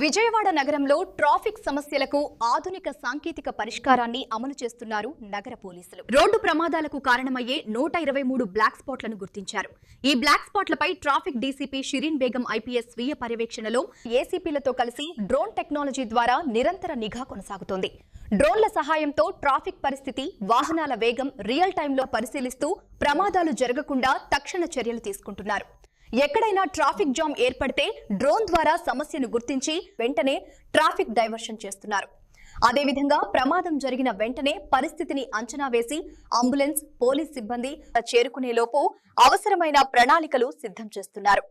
విజయవాడ నగరంలో ట్రాఫిక్ సమస్యలకు ఆధునిక సాంకేతిక పరిష్కారాన్ని అమలు చేస్తున్నారు నగర పోలీసులు. రోడ్డు ప్రమాదాలకు కారణమయ్యే నూట ఇరవై మూడు బ్లాక్ స్పాట్లను గుర్తించారు. ఈ black స్పాట్లపై traffic DCP Shirin Begum IPS స్వీయ పర్యవేక్షణలో ఏసీపీలతో కలిసి డ్రోన్ టెక్నాలజీ ద్వారా నిరంతర నిఘా కొనసాగుతోంది. డ్రోన్ల సహాయంతో ట్రాఫిక్ పరిస్థితి వాహనాల వేగం రియల్ టైంలో పరిశీలిస్తూ ప్రమాదాలు జరగకుండా తక్షణ చర్యలు తీసుకుంటున్నారు. ఎక్కడైనా ట్రాఫిక్ జామ్ ఏర్పడితే డ్రోన్ ద్వారా సమస్యను గుర్తించి వెంటనే ట్రాఫిక్ డైవర్షన్ చేస్తున్నారు. అదేవిధంగా ప్రమాదం జరిగిన వెంటనే పరిస్థితిని అంచనా వేసి అంబులెన్స్ పోలీస్ సిబ్బంది చేరుకునేలోపు అవసరమైన ప్రణాళికలు సిద్ధం చేస్తున్నారు.